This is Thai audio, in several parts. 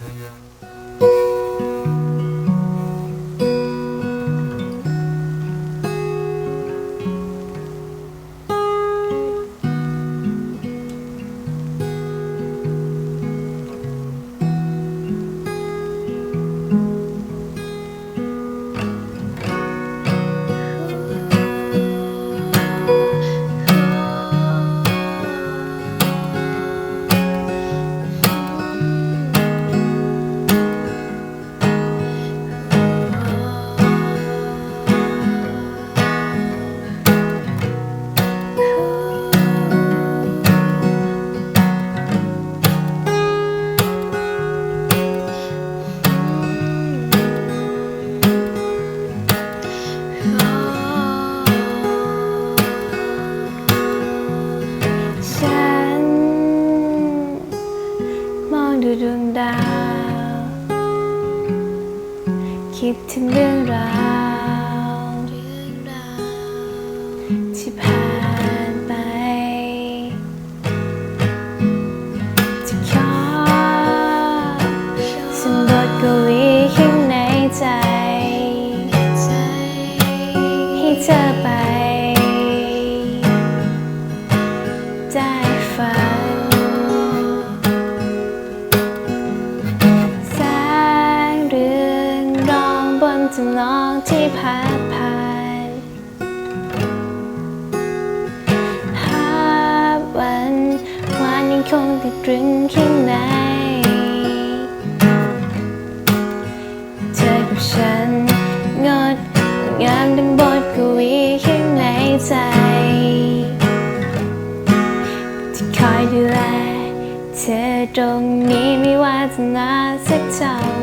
Yeah. ดูดวงดาว คิดถึงเรื่องราว บนจำลองที่พัดผ่านภาพวันวานยังคงติดตรึงข้างในเธอกับฉันงดงามดังบทกวีข้างในใจที่คอยดูแลเธอตรงนี้ไม่ว่าจะนานสักเท่า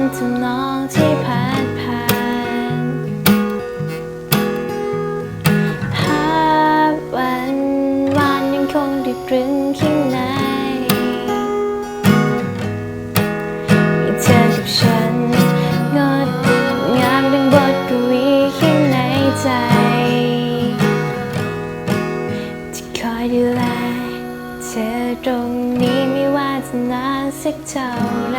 นจำนองที่พัดผ่านภาพวันวานยังคงติดรึงข้างในมีเธอกับฉันงดงามดังบทกวีข้างในใจที่คอยดูแลเธอตรงนี้ไม่ว่าจะนานสักเท่าไร